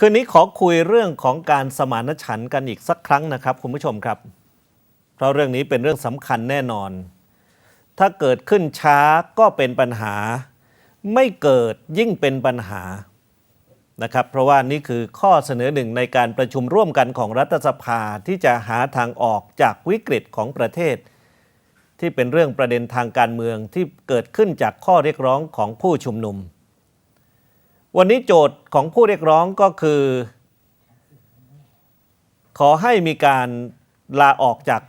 คืนนี้ขอคุยเรื่องของการสมานฉันท์กันอีกสักครั้งนะครับ คุณผู้ชมครับ เพราะเรื่องนี้เป็นเรื่องสำคัญแน่นอน ถ้าเกิดขึ้นช้าก็เป็นปัญหา ไม่เกิดยิ่งเป็นปัญหานะครับ เพราะว่านี่คือข้อเสนอหนึ่งในการประชุมร่วมกันของรัฐสภาที่จะหาทางออกจากวิกฤตของประเทศ ที่เป็นเรื่องประเด็นทางการเมืองที่เกิดขึ้นจากข้อเรียกร้องของผู้ชุมนุม วันนี้โจทย์ของผู้เรียกร้องก็คือ ขอให้มีการลาออกจาก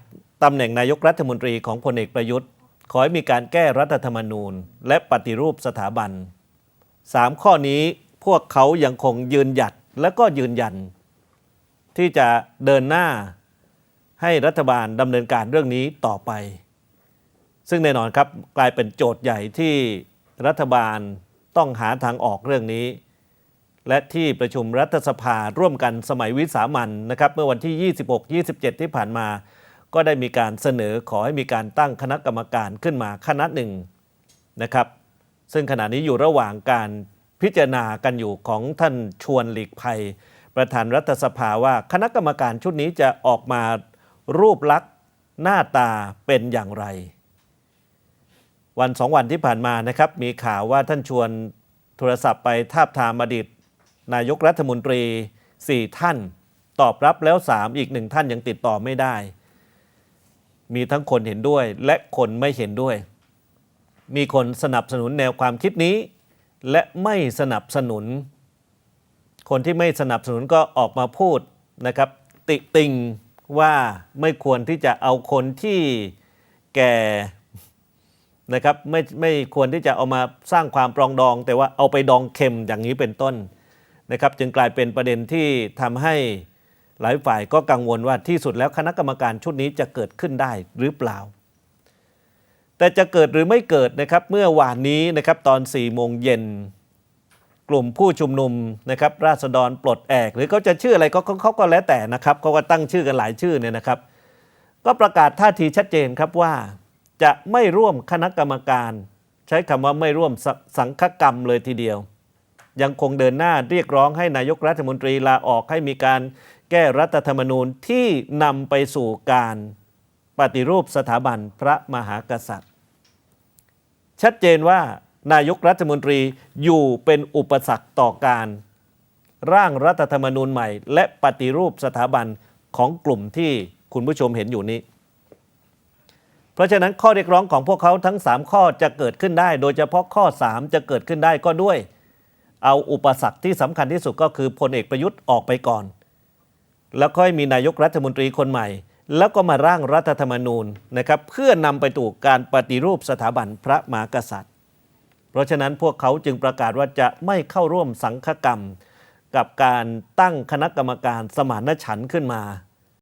ตำแหน่งนายกรัฐมนตรีของพลเอกประยุทธ์ ขอให้มีการแก้รัฐธรรมนูญ และปฏิรูปสถาบันสามข้อนี้พวกเขายังคงยืนหยัดและก็ยืนยัน ที่จะเดินหน้าให้รัฐบาลดำเนินการเรื่องนี้ต่อไป ซึ่งแน่นอนครับกลายเป็นโจทย์ใหญ่ที่รัฐบาล ต้องหาทางออกเรื่องนี้ และที่ประชุมรัฐสภาร่วมกันสมัยวิสามันนะครับเมื่อวันที่ 26-27 ที่ผ่านมา ก็ได้มีการเสนอขอให้มีการตั้งคณะกรรมการขึ้นมาคณะหนึ่งนะครับ ซึ่งขณะนี้อยู่ระหว่างการพิจารณากันอยู่ของท่านชวนหลีกภัย ประธานรัฐสภาว่าคณะกรรมการชุดนี้จะออกมารูปลักษณ์หน้าตาเป็นอย่างไร วันสองวันที่ผ่านมานะครับ มีข่าวว่าท่านชวนโทรศัพท์ไปทาบทามอดีตนายกรัฐมนตรี 4 ท่าน ตอบรับแล้ว 3 อีกหนึ่งท่านยังติดต่อไม่ได้ มีทั้งคนเห็นด้วยและคนไม่เห็นด้วย มีคนสนับสนุนแนวความคิดนี้ และไม่สนับสนุน คนที่ไม่สนับสนุนก็ออกมาพูดนะครับ ติติงว่าไม่ควรที่จะเอาคนที่แก่ นะครับไม่ไม่ควรที่จะเอามาสร้างความปรองดอง แต่ว่าเอาไปดองเค็มอย่างนี้เป็นต้นนะครับจึงกลายเป็นประเด็นที่ทำให้หลายฝ่ายก็กังวลว่าที่สุดแล้วคณะกรรมการชุดนี้จะเกิดขึ้นได้หรือเปล่า แต่จะเกิดหรือไม่เกิดนะครับเมื่อวานนี้นะครับตอน4ี่โมงเย็นกลุ่มผู้ชุมนุมนะครับราษฎรปลดแอก หรือเขาจะชื่ออะไรก็เขาเขาก็แล้วแต่นะครับเขาก็ตั้งชื่อกันหลายชื่อเนี่ยนะครับ ก็ประกาศท่าทีชัดเจนครับว่า จะไม่ร่วมคณะกรรมการ ใช้คำว่าไม่ร่วมสสังฆกรรมเลยทีเดียว ยังคงเดินหน้าเรียกร้องให้นายกรัฐมนตรีลาออกให้มีการแก้รัฐธรรมนูญที่นำไปสู่การปฏิรูปสถาบันพระมหากษัตริย์ ชัดเจนว่านายกรัฐมนตรีอยู่เป็นอุปสรรคต่อการ ร่างรัฐธรรมนูญใหม่ และปฏิรูปสถาบันของกลุ่มที่คุณผู้ชมเห็นอยู่นี้ เพราะฉะนั้นข้อเรียกร้องของพวกเขาทั้ง 3 ข้อจะเกิดขึ้นได้ โดยเฉพาะข้อ 3 จะเกิดขึ้นได้ก็ด้วย เอาอุปสรรคที่สำคัญที่สุดก็คือพลเอกประยุทธ์ออกไปก่อน แล้วค่อยมีนายกรัฐมนตรีคนใหม่ แล้วก็มาร่างรัฐธรรมนูญนะครับเพื่อนำไปสู่การปฏิรูปสถาบันพระมหากษัตริย์ เพราะฉะนั้นพวกเขาจึงประกาศว่าจะไม่เข้าร่วมสังฆกรรม กับการตั้งคณะกรรมการสมานฉันท์ขึ้นมา